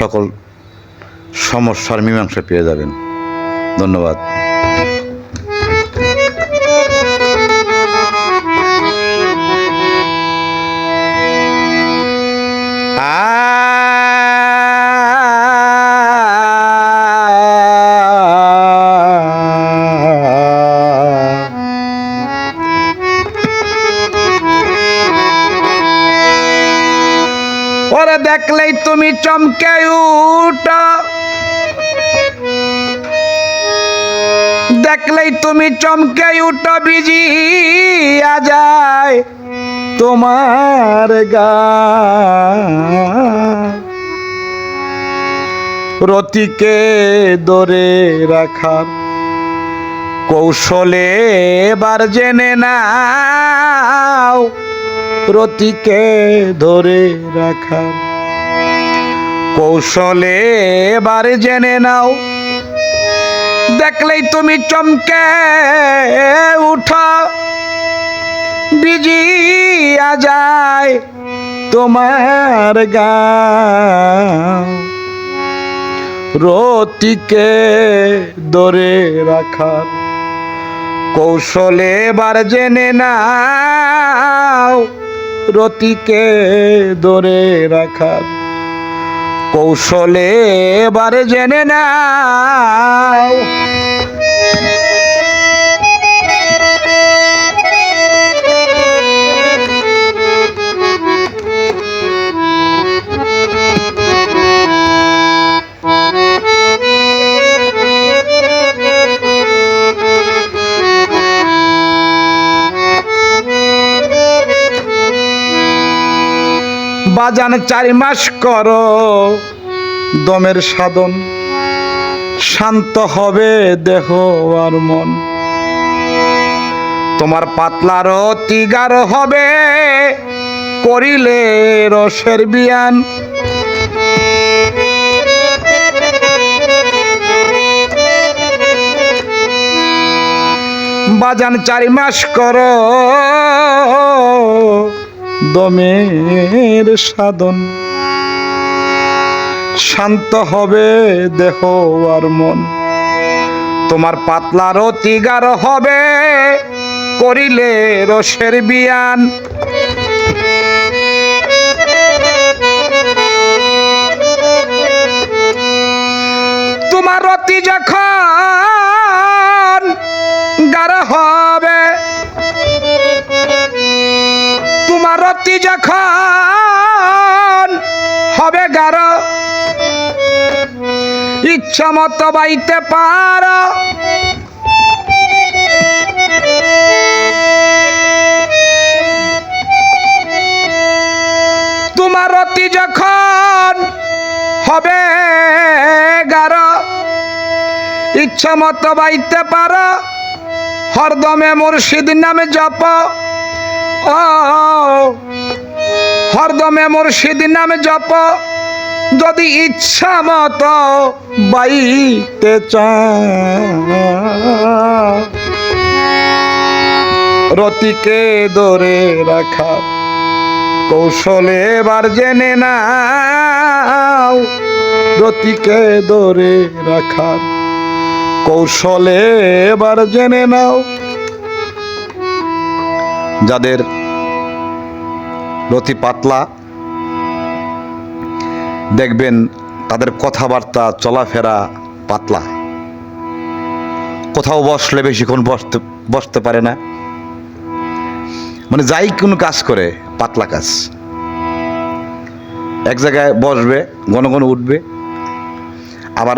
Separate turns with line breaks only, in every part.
সকল সমস্যার মীমাংসা পেয়ে যাবেন। ধন্যবাদ।
দেখলেই তুমি চমকে উঠো। দেখলেই তুমি চমকে উঠো বিজিয়া যায় তোমার গা। রতিকে দরে রাখার কৌশলে এবার জেনে নাও রতিকে ধরে রাখার কৌশলে এবার জেনে নাও। দেখলেই তুমি চমকে উঠো। বিজিয়া যায় তোমার গা। রতিকে ধরে রাখার কৌশলে এবার জেনে নাও। রতিকে ধরে রাখার কৌশলে বারে জেনে নাও। বাজান চারি মাস কর, দমের সাধন। শান্ত হবে দেহ আর মন। তোমার পাতলার তিগার হবে, করিলে রসের বিয়ান। বাজান চারি মাস করো দমের সাধন। শান্ত হবে দেহ আর মন। তোমার পাতলার তিগার হবে, করিলে রসের বিয়ান। তোমার রতি যখন যখন হবে গাঢ় ইচ্ছা মতো বাইতে পারো। তোমার রতি যখন হবে গাঢ় ইচ্ছা মতো বাইতে পারো। হরদমে মুর্শিদ নামে জপ। ও হরদমে মুর্শিদ নামে জপ। যদি ইচ্ছা মতো বাইতে রতিকে দরে রাখা। কৌশলে এবার জেনে নাও। রতিকে দরে রাখার কৌশলে এবার জেনে নাও।
যাদের রতি পাতলা। দেখবেন তাদের কথাবার্তা, চলাফেরা পাতলা। কোথাও বসলে বেশিক্ষণ বসতে বসতে পারে না। মানে যাই কোনো কাজ করে, পাতলা কাজ। এক জায়গায় বসবে, ঘন ঘন উঠবে। আবার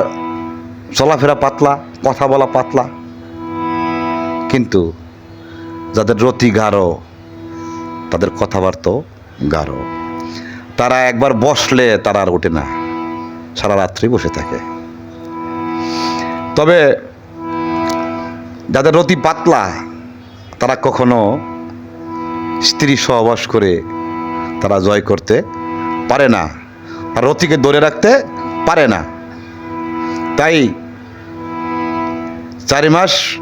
চলাফেরা পাতলা, কথা বলা পাতলা। কিন্তু যাদের রতি গাঢ়, তাদের কথাবার্তাও গাঢ়। তারা একবার বসলে তারা আর ওঠে না। সারা রাত্রি বসে থাকে। তবে যাদের রতি পাতলা, তারা কখনো স্ত্রী সহবাস করে তারা জয় করতে পারে না। আর রতিকে ধরে রাখতে পারে না। তাই চারি মাস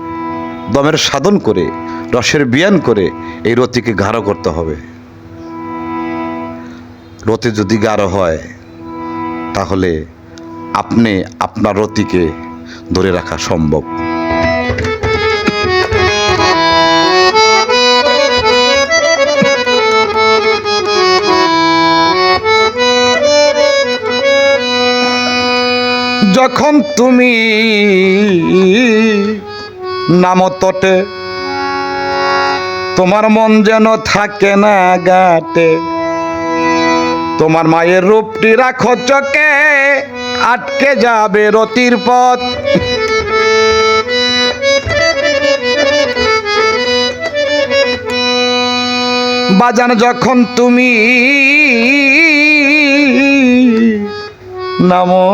দমের সাধন করে, রসের বিয়ান করে এই রতিকে গাঢ় করতে হবে। রতি যদি গাঢ় হয়, তাহলে আপনি আপনার রতিকে ধরে রাখা সম্ভব।
যখন তুমি নামো তটে, তোমার মন যেন থাকে না গাটে তোমার মায়ের রূপটি রাখো চকে আটকে যাবে রতির পথ। বাজান, যখন তুমি নামো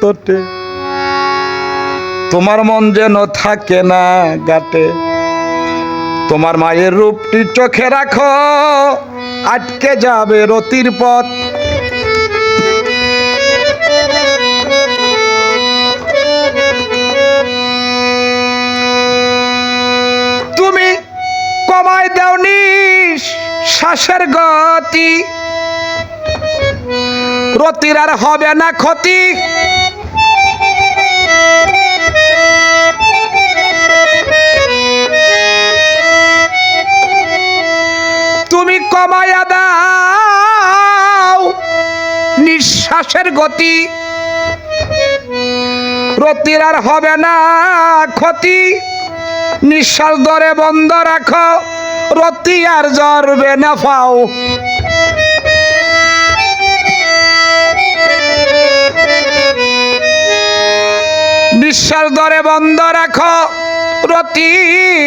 তোটে, তোমার মন যেন থাকে না গাটে, তোমার মায়ের রূপটি চোখে রাখো। আটকে যাবে রতির পথ। তুমি কমায় দেওনি শ্বাসের গতি। রতির আর হবে না ক্ষতি। কমায়া দাও। নিঃশ্বাসের গতি রতির আর হবে না ক্ষতি। নিঃশ্বাস ধরে বন্ধ রাখো, রতি আর জরবে না পাও নিঃশ্বাস ধরে বন্ধ রাখো রতি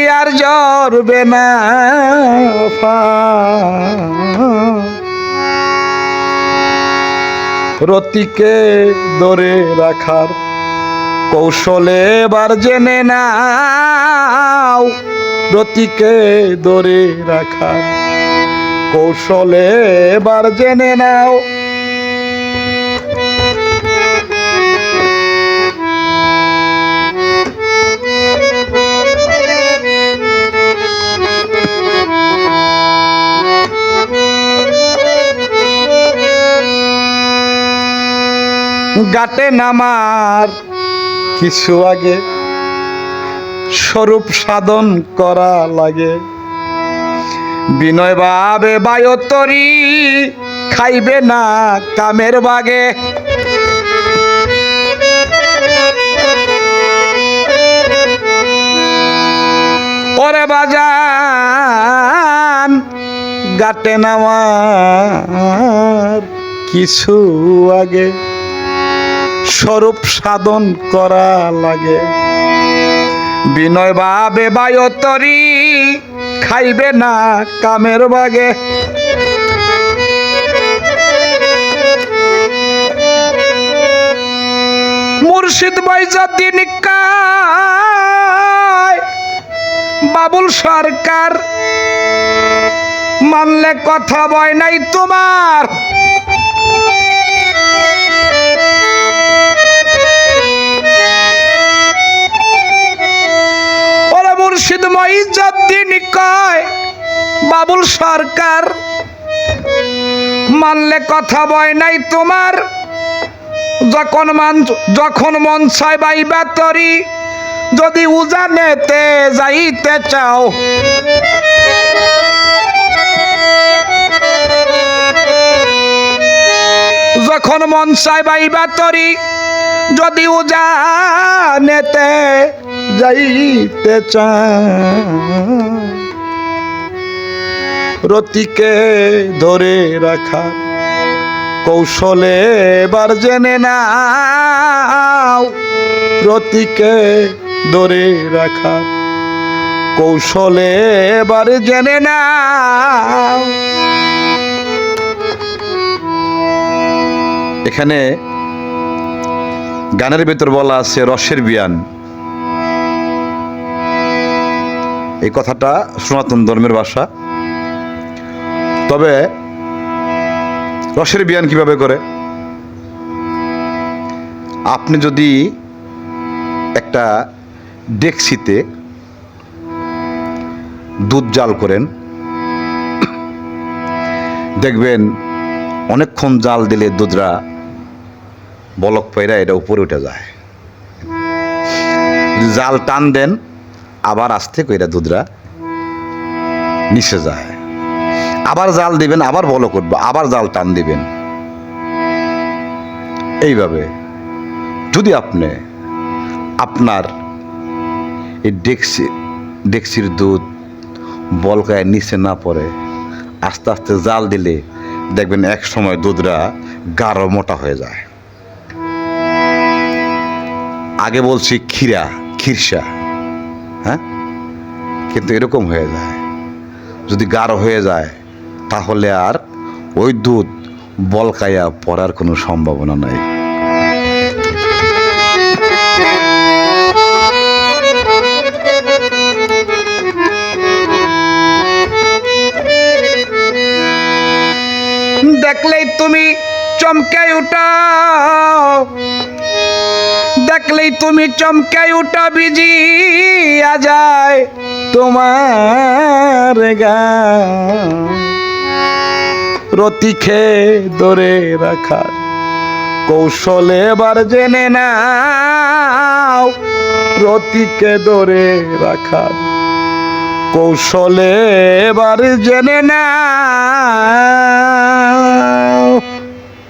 আর জরবে না। রতিকে ধরে রাখার কৌশলে এবার জেনে নাও। রতিকে ধরে রাখার কৌশলে এবার জেনে নাও। গাটে নামার। কিছু আগে স্বরূপ সাধন করা লাগে। বিনয় ভাবে বায়তরি খাইবে না কামের বাগে। ওরে বাজান, গাটে নামার। কিছু আগে স্বরূপ সাধন করা লাগে। বিনয় ভাবে বায়তরি খাইবে না কামের বাগে। মুর্শিদ বৈজদ্দিন কায়। বাবুল সরকার মানলে কথা বয় নাই তোমার। বাবুল সরকার মানলে কথা বয় নাই তোমার। যখন মান যখন মন ছয় বাইবা তরি, যদি উজানেতে যাইতে চাও। যখন মন চায় বাইবা তরি, যদি উজানেতে যাইতে রতিকে ধরে রাখা কৌশলে এবার জেনে নাও। রতিকে ধরে রাখা কৌশলে এবার জেনে নাও।
এখানে গানের ভেতর বলা আছে রসের বিয়ান। এই কথাটা সনাতন ধর্মের ভাষা। তবে রসের বিয়ান কীভাবে করে? আপনি যদি একটা ডেক্সিতে দুধ জাল করেন, দেখবেন অনেকক্ষণ জাল দিলে দুধরা বলক পাইরা এটা উপরে উঠে যায়। জাল টান দেন আবার আস্তে কইরা দুধরা নিচে যায়। আবার জাল দিবেন, আবার বলক উঠবে আবার জাল টান দিবেন। এইভাবে যদি আপনি আপনার এই ডেক্সি, ডেক্সির দুধ বলকায় নিচে না পড়ে, আস্তে আস্তে জাল দিলে দেখবেন এক সময় দুধরা গাঢ় মোটা হয়ে যায়। আগে বলছি ক্ষীরা খিরসা হ্যাঁ? কিন্তু এরকম হয়ে যায়। যদি গাঢ় হয়ে যায়, তাহলে আর ওই দুধ বলকাইয়া পড়ার কোনো সম্ভাবনা নাই।
দেখলেই তুমি চমকে উঠাও। দেখলেই তুমি চমকে উঠা বিজিয়া যায় তোমার গান রতিখে ধরে রাখা কৌশলে এবার জেনে নাও। রতিকে ধরে রাখার কৌশলে এবার জেনে নাও।